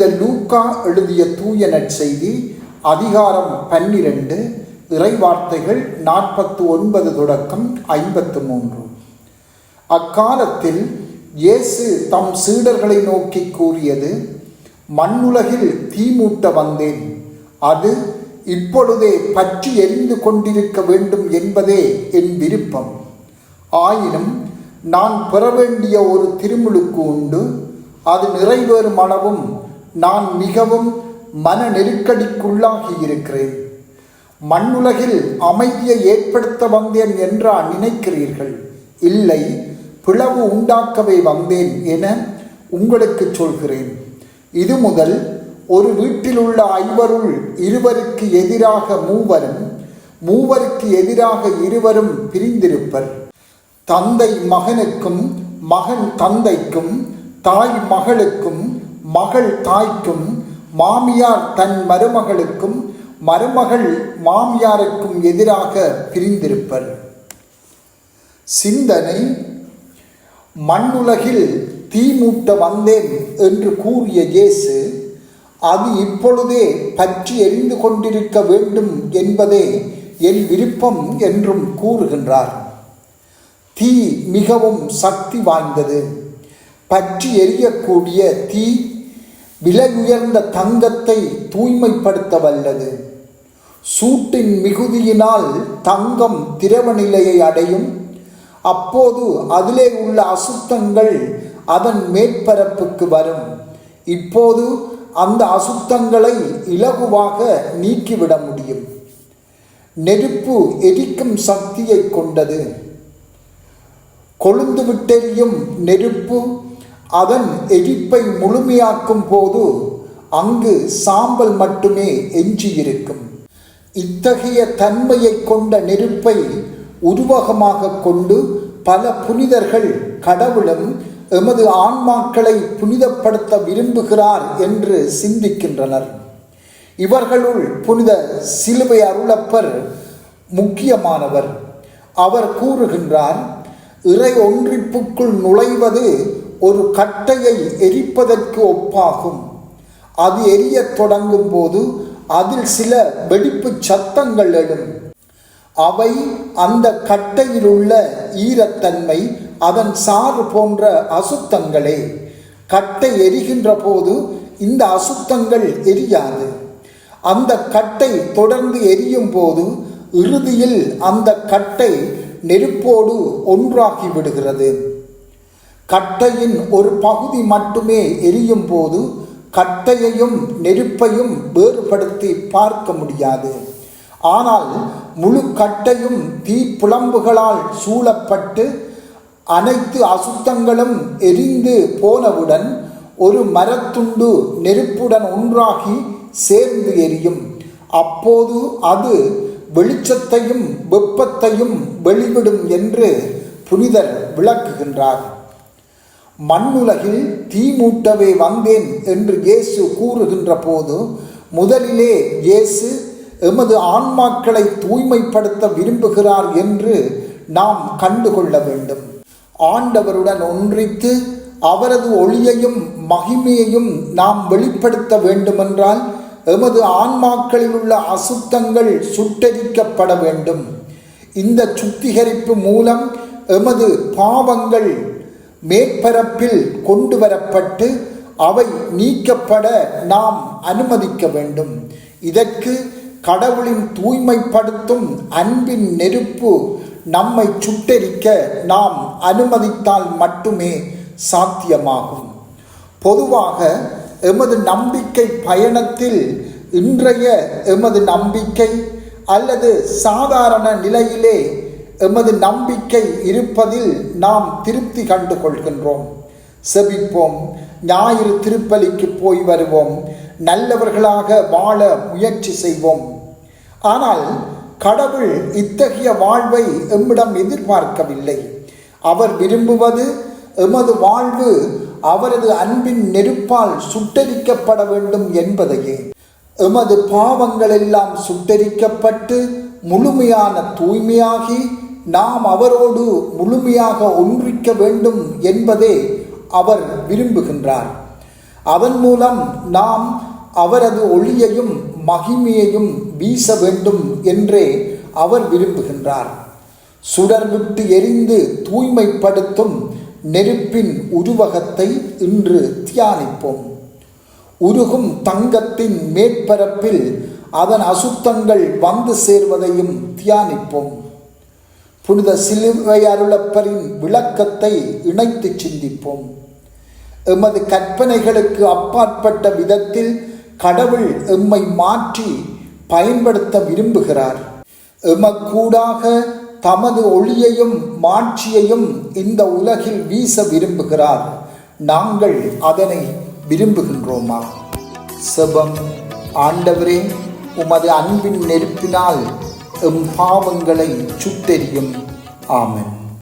புனித லூக்கா எழுதிய தூய நற்செய்தி அதிகாரம் பன்னிரண்டு இறைவார்த்தைகள் நாற்பத்து ஒன்பது தொடக்கம் ஐம்பத்து மூன்று அக்காலத்தில் இயேசு தம் சீடர்களை நோக்கி கூறியது மண்ணுலகில் தீமூட்ட வந்தேன். அது இப்பொழுதே பற்றி எரிந்து கொண்டிருக்க வேண்டும் என்பதே என் விருப்பம். ஆயினும் நான் பெற வேண்டிய ஒரு திருமுழுக்கு உண்டு. அது நிறைவேறும் அளவும் நான் மிகவும் மன நெருக்கடிக்குள்ளாகி இருக்கிறேன். மண்ணுலகில் அமைதியை ஏற்படுத்த வந்தேன் என்றா நினைக்கிறீர்கள். இல்லை பிளவு உண்டாக்கவே வந்தேன் என உங்களுக்கு சொல்கிறேன். இது முதல் ஒரு வீட்டில் உள்ள ஐவருள் இருவருக்கு எதிராக மூவரும் மூவருக்கு எதிராக இருவரும் பிரிந்திருப்பர். தந்தை மகனுக்கும் மகன் தந்தைக்கும் தாய் மகளுக்கும் மகள் தாய்க்கும் மாமியார் தன் மருமகளுக்கும் மருமகள் மாமியாருக்கும் எதிராக பிரிந்திருப்பர். சிந்தனை மண்ணுலகில் தீமூட்ட வந்தேன் என்று கூறிய இயேசு அது இப்பொழுதே பற்றி எரிந்து கொண்டிருக்க வேண்டும் என்பதே என் விருப்பம் என்றும் கூறுகின்றார். தீ மிகவும் சக்தி வாய்ந்தது. பற்றி எரியக்கூடிய தீ விலை உயர்ந்த தங்கத்தை தூய்மைப்படுத்த வல்லது. சூட்டின் மிகுதியினால் தங்கம் திரவ நிலையை அடையும். அப்போது அதிலே உள்ள அசுத்தங்கள் அதன் மேற்பரப்புக்கு வரும். இப்போது அந்த அசுத்தங்களை இலகுவாக நீக்கிவிட முடியும். நெருப்பு எரிக்கும் சக்தியை கொண்டது. கொழுந்து விட்டெறியும் நெருப்பு அதன் எரிப்பை முழுமையாக்கும் போது அங்கு சாம்பல் மட்டுமே எஞ்சியிருக்கும். இத்தகைய தன்மையை கொண்ட நெருப்பை உருவகமாக கொண்டு பல புனிதர்கள் கடவுளும் எமது ஆன்மாக்களை புனிதப்படுத்த விரும்புகிறார் என்று சிந்திக்கின்றனர். இவர்களுள் புனித சிலுவை அருளப்பர் முக்கியமானவர். அவர் கூறுகின்றார் இறை ஒன்றிப்புக்குள் நுழைவது ஒரு கட்டையை எரிப்பதற்கு ஒப்பாகும். அது எரியத் தொடங்கும் போது அதில் சில வெடிப்பு சத்தங்கள் எழும். அவை அந்த கட்டையில் உள்ள ஈரத்தன்மை அதன் சாறு போன்ற அசுத்தங்களே. கட்டை எரிகின்ற போது இந்த அசுத்தங்கள் எரியாது. அந்த கட்டை தொடர்ந்து எரியும் போது இறுதியில் அந்த கட்டை நெருப்போடு ஒன்றாகி விடுகிறது. கட்டையின் ஒரு பகுதி மட்டுமே எரியும் போது கட்டையையும் நெருப்பையும் வேறுபடுத்தி பார்க்க முடியாது. ஆனால் முழு கட்டையும் தீப்புலம்புகளால் சூழப்பட்டு அனைத்து அசுத்தங்களும் எரிந்து போனவுடன் ஒரு மரத்துண்டு நெருப்புடன் ஒன்றாகி சேர்ந்து எரியும். அப்போது அது வெளிச்சத்தையும் வெப்பத்தையும் வெளிவிடும் என்று புனிதர் விளக்குகின்றார். மண்ணுலகில் தீமூட்டவே வந்தேன் என்று இயேசு கூறுகின்ற போது முதலிலே இயேசு எமது ஆன்மாக்களை தூய்மைப்படுத்த விரும்புகிறார் என்று நாம் கண்டுகொள்ள வேண்டும். ஆண்டவருடன் ஒன்றித்து அவரது ஒளியையும் மகிமையையும் நாம் வெளிப்படுத்த வேண்டுமென்றால் எமது ஆன்மாக்களில் உள்ள அசுத்தங்கள் சுட்டரிக்கப்பட வேண்டும். இந்த சுத்திகரிப்பு மூலம் எமது பாவங்கள் மேற்பரப்பில் கொண்டு வரப்பட்டு அவை நீக்கப்பட நாம் அனுமதிக்க வேண்டும். இதற்கு கடவுளின் தூய்மைப்படுத்தும் அன்பின் நெருப்பு நம்மை சுட்டெரிக்க நாம் அனுமதித்தால் மட்டுமே சாத்தியமாகும். பொதுவாக எமது நம்பிக்கை பயணத்தில் இன்றைய எமது நம்பிக்கை அல்லது சாதாரண நிலையிலே எமது நம்பிக்கை இருப்பதில் நாம் திருப்தி கண்டு கொள்கின்றோம் செபிப்போம். ஞாயிறு திருப்பலிக்கு போய் வருவோம். நல்லவர்களாக வாழ முயற்சி செய்வோம். ஆனால் கடவுள் இத்தகைய வாழ்வை எம்மிடம் எதிர்பார்க்கவில்லை. அவர் விரும்புவது எமது வாழ்வு அவரது அன்பின் நெருப்பால் சுட்டரிக்கப்பட வேண்டும் என்பதையே. எமது பாவங்கள் எல்லாம் சுட்டரிக்கப்பட்டு முழுமையான தூய்மையாகி நாம் அவரோடு முழுமையாக ஒன்றிக்க வேண்டும் என்பதே அவர் விரும்புகின்றார். அதன் மூலம் நாம் அவரது ஒளியையும் மகிமையையும் வீச வேண்டும் என்றே அவர் விரும்புகின்றார். சுடர் விட்டு எரிந்து தூய்மைப்படுத்தும் நெருப்பின் உருவகத்தை இன்று தியானிப்போம். உருகும் தங்கத்தின் மேற்பரப்பில் அதன் அசுத்தங்கள் வந்து சேர்வதையும் தியானிப்போம். புனித சிலுவை அருளப்பரின் விளக்கத்தை இணைத்து சிந்திப்போம். எமது கற்பனைகளுக்கு அப்பாற்பட்ட விதத்தில் கடவுள் எம்மை மாற்றி பயன்படுத்த விரும்புகிறார். எமக்கூடாக தமது ஒளியையும் மாட்சியையும் இந்த உலகில் வீச விரும்புகிறார். நாங்கள் அதனை விரும்புகின்றோமா? செபம் ஆண்டவரே உமது அன்பின் நெருப்பினால் எம் பாவங்களை சுட்டெரியும் ஆமன்.